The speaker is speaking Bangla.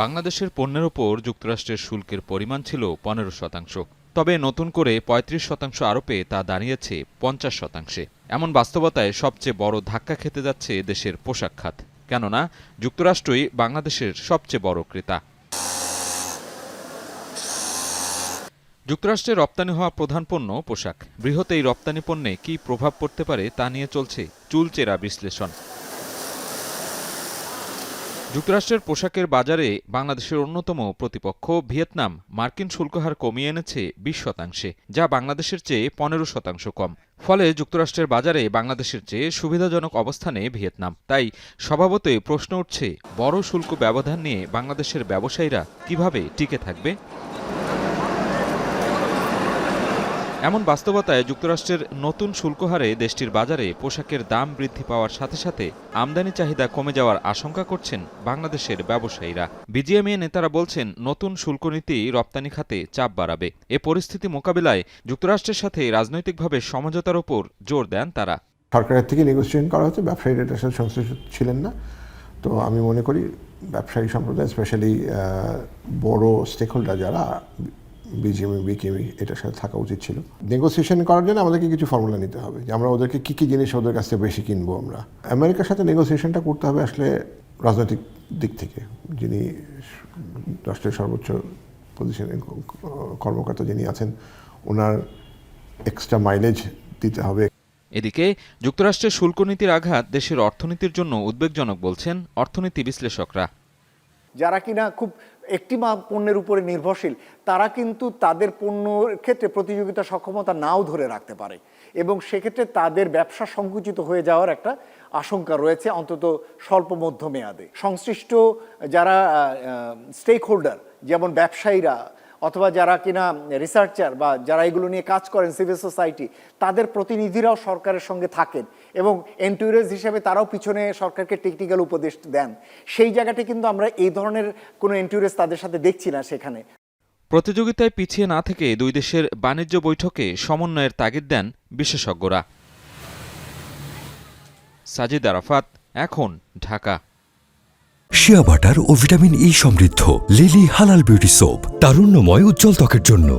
বাংলাদেশের পণ্যের ওপর যুক্তরাষ্ট্রের শুল্কের পরিমাণ ছিল পনেরো শতাংশ। তবে নতুন করে ৩৫ শতাংশ আরোপে তা দাঁড়িয়েছে পঞ্চাশ শতাংশে। এমন বাস্তবতায় সবচেয়ে বড় ধাক্কা খেতে যাচ্ছে দেশের পোশাক খাত। কেননা, যুক্তরাষ্ট্রই বাংলাদেশের সবচেয়ে বড় ক্রেতা। যুক্তরাষ্ট্রে রপ্তানি হওয়া প্রধান পণ্য পোশাক। বৃহৎ এই রপ্তানি পণ্যে কী প্রভাব পড়তে পারে তা নিয়ে চলছে চুলচেরা বিশ্লেষণ। যুক্তরাষ্ট্রের পোশাকের বাজারে বাংলাদেশের অন্যতম প্রতিপক্ষ ভিয়েতনাম মার্কিন শুল্কহার কমিয়ে এনেছে বিশ শতাংশে, যা বাংলাদেশের চেয়ে পনেরো শতাংশ কম। ফলে যুক্তরাষ্ট্রের বাজারে বাংলাদেশের চেয়ে সুবিধাজনক অবস্থানে ভিয়েতনাম। তাই স্বভাবতই প্রশ্ন উঠছে, বড় শুল্ক ব্যবধান নিয়ে বাংলাদেশের ব্যবসায়ীরা কীভাবে টিকে থাকবে? এমন বাস্তবতায় যুক্তরাষ্ট্রের নতুন শুল্ক হারে দেশটির বাজারে পোশাকের দাম বৃদ্ধি পাওয়ার সাথে সাথে আমদানি চাহিদা কমে যাওয়ার আশঙ্কা করছেন বাংলাদেশের ব্যবসায়ীরা। বিজিএমএ নেতারা বলছেন, নতুন শুল্ক নীতি রপ্তানি খাতে চাপ বাড়াবে। এ পরিস্থিতি মোকাবিলায় যুক্তরাষ্ট্রের সাথে রাজনৈতিকভাবে সমঝোতার ওপর জোর দেন তারা। সরকারের থেকে নেগোসিয়েশন করা হচ্ছে, ব্যবসায়ীরা এটার সাথে সংশ্লিষ্ট ছিলেন না। তো আমি মনে করি, ব্যবসায়ী সম্প্রদায় স্পেশালি বড় স্টেক হোল্ডার যারা বিজিএমই বিকেএমই এটার সাথে থাকা উচিত ছিল। নেগোসিয়েশন করার জন্য আমাদেরকে কিছু ফর্মুলা নিতে হবে যে আমরা ওদেরকে কী কী জিনিস ওদের কাছ থেকে বেশি কিনবো আমরা। আমেরিকার সাথে নেগোসিয়েশনটা করতে হবে আসলে রাজনৈতিক দিক থেকে। যিনি রাষ্ট্রের সর্বোচ্চ পজিশনে কর্মকর্তা যিনি আছেন, ওনার এক্সট্রা মাইলেজ দিতে হবে। এদিকে যুক্তরাষ্ট্রের শুল্ক নীতির আঘাত দেশের অর্থনীতির জন্য উদ্বেগজনক বলছেন অর্থনীতি বিশ্লেষকরা। যারা কিনা খুব একটি মা পণ্যের উপরে নির্ভরশীল, তারা কিন্তু তাদের পণ্যর ক্ষেত্রে প্রতিযোগিতা সক্ষমতা নাও ধরে রাখতে পারে। এবং সেক্ষেত্রে তাদের ব্যবসা সংকুচিত হয়ে যাওয়ার একটা আশঙ্কা রয়েছে অন্তত স্বল্প মধ্য মেয়াদে সংশ্লিষ্ট যারা স্টেক হোল্ডার যেমন ব্যবসায়ীরা অথবা যারা কিনা রিসার্চার বা যারা এগুলো নিয়ে কাজ করেন সিভিল সোসাইটি তাদের প্রতিনিধিরাও সরকারের সঙ্গে থাকেন এবং এন্টুরিয়ার্স হিসেবে তারাও পিছনে সরকারকে টেকনিক্যাল উপদেশ দেন। সেই জায়গাটি কিন্তু আমরা এই ধরনের কোনো এন্টুরিয়ার্স তাদের সাথে দেখছি না সেখানে। প্রতিযোগিতায় পিছিয়ে না থেকে দুই দেশের বাণিজ্য বৈঠকে সমন্বয়ের তাগিদ দেন বিশেষজ্ঞরা। সাজিদ আরাফাত, এখন ঢাকা। শিয়া বাটার ও ভিটামিন ই সমৃদ্ধ লিলি হালাল বিউটি সোপ তারুণ্যময় উজ্জ্বল ত্বকের জন্য।